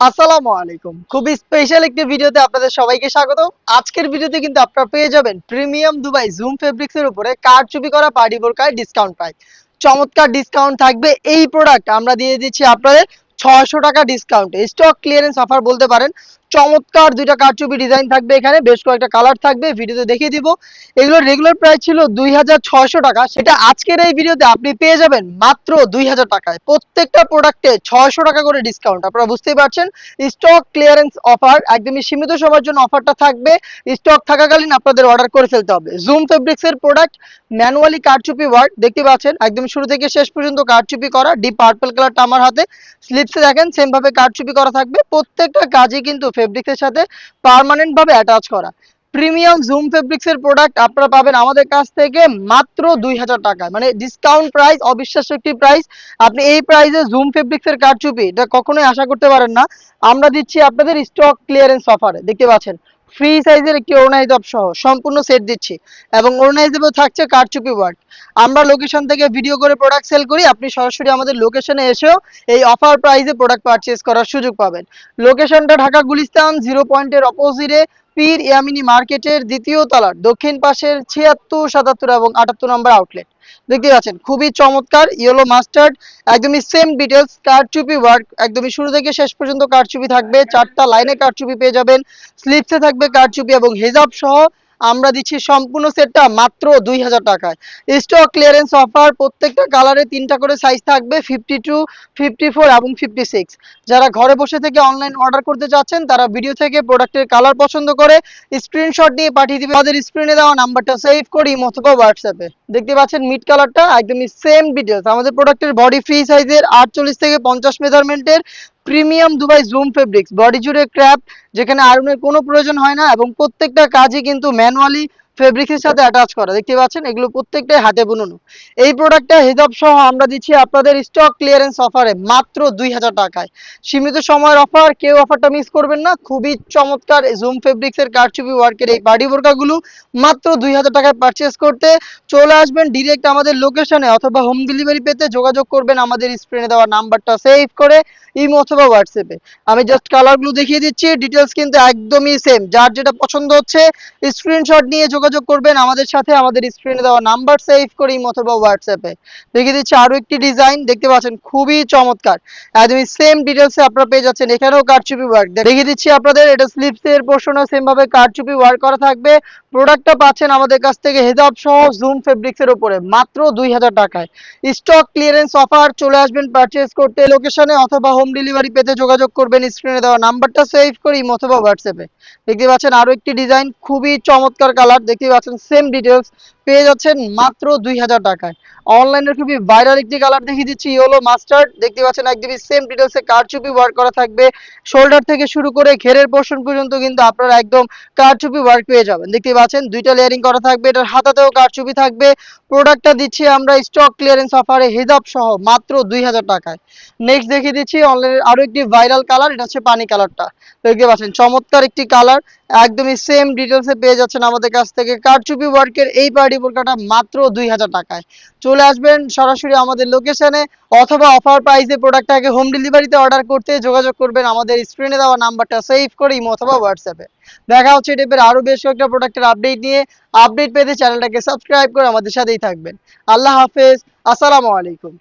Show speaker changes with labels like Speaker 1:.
Speaker 1: আসসালামু আলাইকুম। খুবই স্পেশাল একটি ভিডিওতে আপনাদের সবাইকে স্বাগত। আজকের ভিডিওতে কিন্তু আপনারা পেয়ে যাবেন প্রিমিয়াম দুবাই জুম ফেব্রিক্স এর উপরে কারচুপি করা পার্টি বোরকায় ডিসকাউন্ট প্রাইস চমৎকার ডিসকাউন্ট থাকবে এই প্রোডাক্ট আমরা দিয়ে দিচ্ছি আপনাদের ছশো টাকা ডিসকাউন্ট স্টক ক্লিয়ারেন্স অফার বলতে পারেন। চমৎকার দুইটা কারচুপি ডিজাইন থাকবে এখানে, বেশ কয়েকটা কালার থাকবে ভিডিওতে দেখিয়ে দিব। এগুলোর রেগুলার প্রাইস ছিল দুই হাজার ছয়শো টাকা। সেটা আজকের এই ভিডিওতে আপনি পেয়ে যাবেন মাত্র দুই হাজার টাকায়। প্রত্যেকটা প্রোডাক্টে ছয়শো টাকা করে ডিসকাউন্ট আপনারা বুঝতেই পারছেন স্টক ক্লিয়ারেন্স অফার একদমই সীমিত সময়ের জন্য অফারটা থাকবে। স্টক থাকাকালীন আপনাদের অর্ডার করে ফেলতে হবে। জুম ফেব্রিক্স এর প্রোডাক্ট ম্যানুয়ালি কারচুপি ওয়ার্ক দেখতে পাচ্ছেন, একদম শুরু থেকে শেষ পর্যন্ত কারচুপি করা ডিপ পার্পল কালারটা আমার হাতে। স্লিপসে দেখেন সেম ভাবে কারচুপি করা থাকবে। প্রত্যেকটা কাজই কিন্তু ফেব্রিক্সের সাথে পারমানেন্টভাবে অ্যাটাচ করা। প্রিমিয়াম জুম ফেব্রিক্স এর প্রোডাক্ট আপনারা পাবেন আমাদের কাছ থেকে মাত্র দুই হাজার টাকা মানে ডিসকাউন্ট প্রাইস অবিশ্বাস্য একটি প্রাইস আপনি এই প্রাইসে জুম ফেব্রিক্সের কারচুপি, এটা কখনোই আশা করতে পারেন না। আমরা দিচ্ছি আপনাদের স্টক ক্লিয়ারেন্স অফারে দেখতে পাচ্ছেন ফ্রি সাইজের একটি অরুণাইজব সহ সম্পূর্ণ সেট দিচ্ছি এবং অর্গানাইজেবল থাকছে কারচুপি ওয়ার্ক আমরা লোকেশন থেকে ভিডিও করে প্রোডাক্ট সেল করি, আপনি সরাসরি আমাদের লোকেশনে এসেও এই অফার প্রাইসে প্রোডাক্ট পারচেস করার সুযোগ পাবেন। লোকেশনটা ঢাকা গুলিস্তান জিরো পয়েন্টের অপোজিটে পীর ইয়ামিনী মার্কেটের দ্বিতীয় তলার দক্ষিণ পাশের ছিয়াত্তর, সাতাত্তর এবং আটাত্তর নম্বর আউটলেট দেখতে পাচ্ছেন, খুবই চমৎকার ইয়েলো মাস্টার্ড একদমই সেম ডিটেলস কারচুপি ওয়ার্ক একদমই শুরু থেকে শেষ পর্যন্ত কারচুপি থাকবে। চারটা লাইনে কারচুপি পেয়ে যাবেন। স্লিপসে থাকবে কারচুপি এবং হেজাব সহ আমরা দিচ্ছি সম্পূর্ণ সেটটা মাত্র দুই হাজার টাকায়। স্টক ক্লিয়ারেন্স অফার প্রত্যেকটা কালারে তিনটা করে সাইজ থাকবে ফিফটি টু ফিফটি ফোর এবং ফিফটি সিক্স যারা ঘরে বসে থেকে অনলাইন অর্ডার করতে চাচ্ছেন, তারা ভিডিও থেকে প্রোডাক্টের কালার পছন্দ করে স্ক্রিনশট নিয়ে পাঠিয়ে দিবে। আমাদের স্ক্রিনে দেওয়া নাম্বারটা সেভ করি অথবা হোয়াটসঅ্যাপে দেখতে পাচ্ছেন মিড কালারটা একদমই সেম ডিটেলস আমাদের প্রোডাক্টের বডি ফ্রি সাইজের আটচল্লিশ থেকে পঞ্চাশ মেজারমেন্টের premium Dubai zoom fabrics. Body জুড়ে ক্র্যাপ যেখানে আয়রনের কোনো প্রয়োজন হয় না এবং প্রত্যেকটা কাজই কিন্তু ম্যানুয়ালি ফেব্রিক্সের সাথে অ্যাটাচ করা, দেখতে পাচ্ছেন? এগুলো প্রত্যেকটাই হাতে বুননো। এই প্রোডাক্টটা হিজাব সহ আমরা দিচ্ছি আপনাদের স্টক ক্লিয়ারেন্স অফারে মাত্র দুই হাজার টাকায়। সীমিত সময়ের অফার কেউ অফারটা মিস করবেন না। খুবই চমৎকার জুম ফেব্রিক্সের কারচুপি ওয়ার্কের এই পার্টি বোরকাগুলো মাত্র দুই হাজার টাকায় পারচেস করতে চলে আসবেন ডিরেক্ট আমাদের লোকেশনে অথবা হোম ডেলিভারি পেতে যোগাযোগ করবেন আমাদের স্ক্রিনে দেওয়া নাম্বারটা সেভ করে ইমো অথবা হোয়াটসঅ্যাপে আমি জাস্ট কালারগুলো দেখিয়ে দিচ্ছি ডিটেলস কিন্তু একদমই সেম যার যেটা পছন্দ হচ্ছে স্ক্রিনশট নিয়ে যোগাযোগ করবেন আমাদের সাথে, আমাদের স্ক্রিনে দেওয়া নাম্বার সেভ করে অথবা হোয়াটসঅ্যাপে দেখিয়ে দিচ্ছি আরও একটি ডিজাইন দেখতে পাচ্ছেন খুবই চমৎকার। একদমই সেম ডিটেলসে আপনারা পেয়ে যাচ্ছেন, এখানেও কারচুপি ওয়ার্ক দেখিয়ে দিচ্ছি আপনাদের, এটা স্লিপসের পোর্শনও সেম ভাবে কারচুপি ওয়ার্ক করা থাকবে। প্রোডাক্টটা পাচ্ছেন আমাদের কাছ থেকে হেজাব সহ জুম ফেব্রিক্স এর উপরে, মাত্র দুই হাজার টাকায়। স্টক ক্লিয়ারেন্স অফার চলে আসবেন পারচেজ করতে লোকেশনে অথবা হোম ডেলিভারি পেতে যোগাযোগ করবেন স্ক্রিনে দেওয়া নাম্বারটা সেভ করি অথবা হোয়াটসঅ্যাপে দেখতে পাচ্ছেন আরও একটি ডিজাইন খুবই চমৎকার কালার দেখতে পাচ্ছেন সেম ডিটেলস পেয়ে যাচ্ছেন মাত্র দুই হাজার টাকায়। অনলাইনের খুবই ভাইরাল একটি কালার দেখিয়ে দিচ্ছি ইয়েলো মাস্টার্ড দেখতে পাচ্ছেন একদমই সেম ডিটেলসে কারচুপি ওয়ার্ক করা থাকবে। শোল্ডার থেকে শুরু করে ঘেরের পোর্শন পর্যন্ত কিন্তু আপনারা একদম কারচুপি ওয়ার্ক পেয়ে যাবেন। দেখতে পাচ্ছেন দুইটা লেয়ারিং করা থাকবে, এটার হাতাতেও কারচুপি থাকবে। প্রোডাক্টটা দিচ্ছি আমরা স্টক ক্লিয়ারেন্স অফারে হিজাব সহ, মাত্র দুই হাজার টাকায়। নেক্সট দেখিয়ে দিচ্ছি অনলাইনের আরও একটি ভাইরাল কালার এটা হচ্ছে পানি কালারটা দেখতে পাচ্ছেন চমৎকার একটি কালার একদমই সেম ডিটেলসে পেয়ে যাচ্ছেন আমাদের কাছ থেকে। কারচুপি ওয়ার্কের এই পার্টি বোরকাটা মাত্র দুই হাজার টাকায়। চলে আসবেন সরাসরি আমাদের লোকেশনে অথবা অফার প্রাইসে প্রোডাক্টটাকে হোম ডেলিভারিতে অর্ডার করতে যোগাযোগ করবেন। আমাদের স্ক্রিনে দেওয়া নাম্বারটা সেভ করে ইমো অথবা হোয়াটসঅ্যাপে দেখা হচ্ছে এই টাইপের আরও বেশ কয়েকটা প্রোডাক্টের আপডেট নিয়ে। আপডেট পেতে চ্যানেলটাকে সাবস্ক্রাইব করে আমাদের সাথেই থাকবেন। আল্লাহ হাফেজ। আসসালামু আলাইকুম।